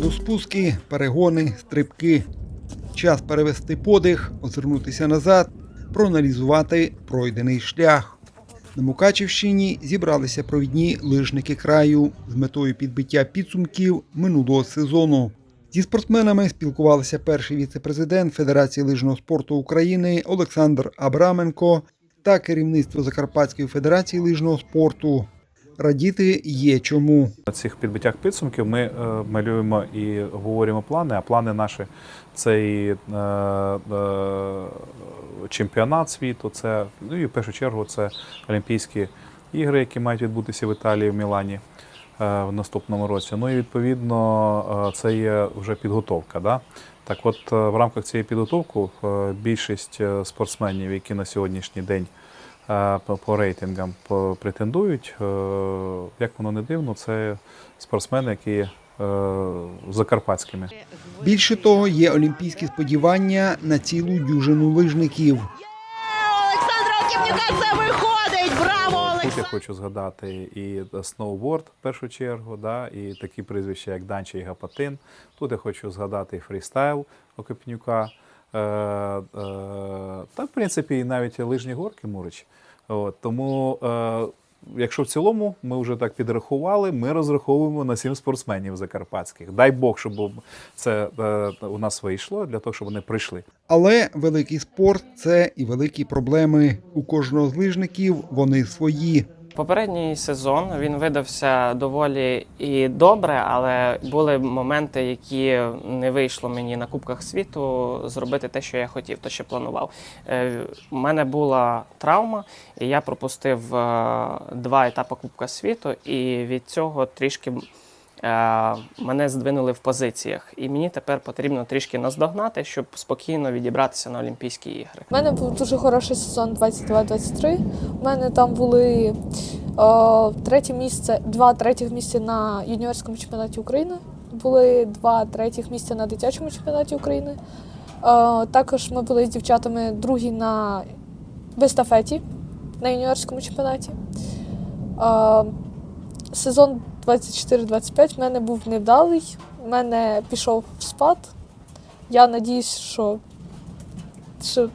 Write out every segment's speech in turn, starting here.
Позаду спуски, перегони, стрибки. Час перевести подих, озирнутися назад, проаналізувати пройдений шлях. На Мукачівщині зібралися провідні лижники краю з метою підбиття підсумків минулого сезону. Зі спортсменами спілкувалися перший віце-президент Федерації лижного спорту України Олександр Абраменко та керівництво Закарпатської федерації лижного спорту. Радіти є чому. На цих підбиттях підсумків ми е, малюємо і говоримо плани. А плани наші це і е, е, чемпіонат світу, це ну і в першу чергу це Олімпійські ігри, які мають відбутися в Італії в Мілані е, в наступному році. Ну і відповідно е, це є вже підготовка. Да? Так, от в рамках цієї підготовки більшість спортсменів, які на сьогоднішній день по- по рейтингам по- претендують. е, Як воно не дивно, це спортсмени, які е, закарпатськими. Більше того, є олімпійські сподівання на цілу дюжину лижників. Олександра Ківнюка це виходить! Браво, Тут я хочу згадати і сноуборд в першу чергу, да, і такі прізвища, як Данча і Гапатин. Тут я хочу згадати і фрістайл Окопнюка. Е, е, та, в принципі, і навіть лижні горки Мурич. От, тому, е, якщо в цілому ми вже так підрахували, ми розраховуємо на сім спортсменів закарпатських. Дай Бог, щоб це е, у нас вийшло, для того, щоб вони прийшли. Але великий спорт це і великі проблеми. У кожного з лижників вони свої. Попередній сезон він видався доволі і добре, але були моменти, які не вийшло мені на Кубках світу зробити те, що я хотів, те, що планував. Е, У мене була травма, і я пропустив е, два етапи Кубка світу, і від цього трішки. е, Мене здвинули в позиціях, і мені тепер потрібно трішки наздогнати, щоб спокійно відібратися на Олімпійські ігри. У мене був дуже хороший сезон 22-23. У мене там були третє місце, два третіх місця на юніорському чемпіонаті України. Були два третіх місця на дитячому чемпіонаті України. Також ми були з дівчатами другі на естафеті на юніорському чемпіонаті. Сезон 24-25 в мене був невдалий. У мене пішов в спад. Я надіюсь, що, що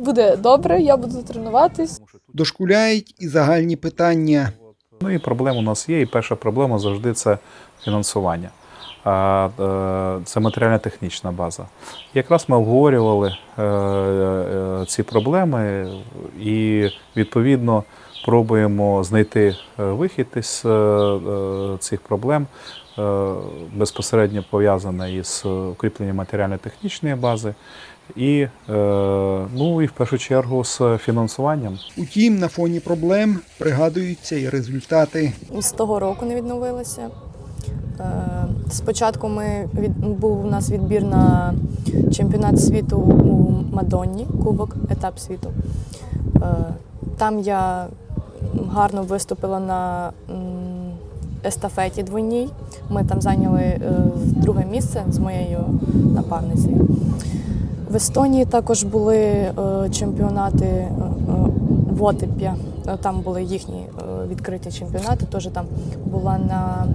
буде добре, я буду тренуватись. Дошкуляють і загальні питання. Ну і проблем у нас є. І перша проблема завжди це фінансування. Е, Це матеріально-технічна база. Якраз ми обговорювали е, е, ці проблеми і відповідно пробуємо знайти вихід із цих проблем безпосередньо пов'язане із укріпленням матеріально-технічної бази. І, е, ну, і в першу чергу з фінансуванням. Утім, на фоні проблем пригадуються і результати. з того року не відновилася. Е, Спочатку ми від, був у нас відбір на чемпіонат світу у Мадонні, кубок, етап світу. Е, Там я гарно виступила на естафеті двойній. Ми там зайняли е, друге місце з моєю напарницею. В Естонії також були е, чемпіонати е, в Отеп'я. Е, Там були їхні відкриті чемпіонати. Теж там була на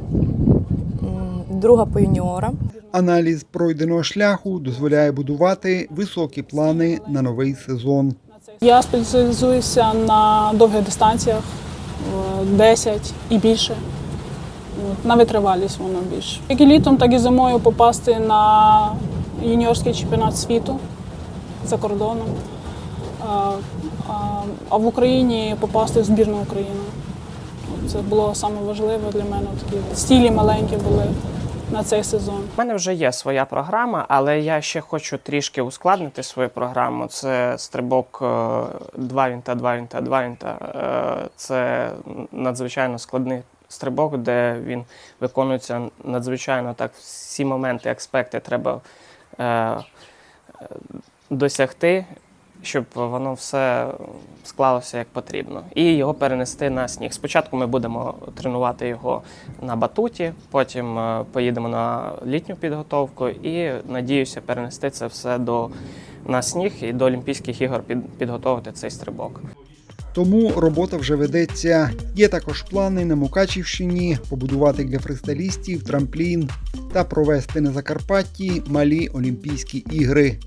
друга по юніорам. Аналіз пройденого шляху дозволяє будувати високі плани на новий сезон. Я спеціалізуюся на довгих дистанціях е, 10 і більше. На витривалість воно більше. Як і літом, так і зимою попасти на юніорський чемпіонат світу за кордоном. А, в Україні попасти в збірну України. Це було саме важливе для мене. Такі цілі маленькі були на цей сезон. У мене вже є своя програма, але я ще хочу трішки ускладнити свою програму. Це стрибок е, два вінта, два вінта, два вінта. Е, Це надзвичайно складний стрибок, де він виконується надзвичайно так. Всі моменти, аспекти треба е, е, досягти, щоб воно все склалося як потрібно, і його перенести на сніг. Спочатку ми будемо тренувати його на батуті, потім е, поїдемо на літню підготовку і надіюся перенести це все до на сніг і до Олімпійських ігор під, підготовити цей стрибок. Тому робота вже ведеться. Є також плани на Мукачівщині побудувати для фристайлістів трамплін. та провести на Закарпатті малі Олімпійські ігри.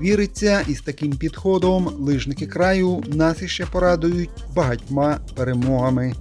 Віриться, із таким підходом лижники краю нас іще порадують багатьма перемогами.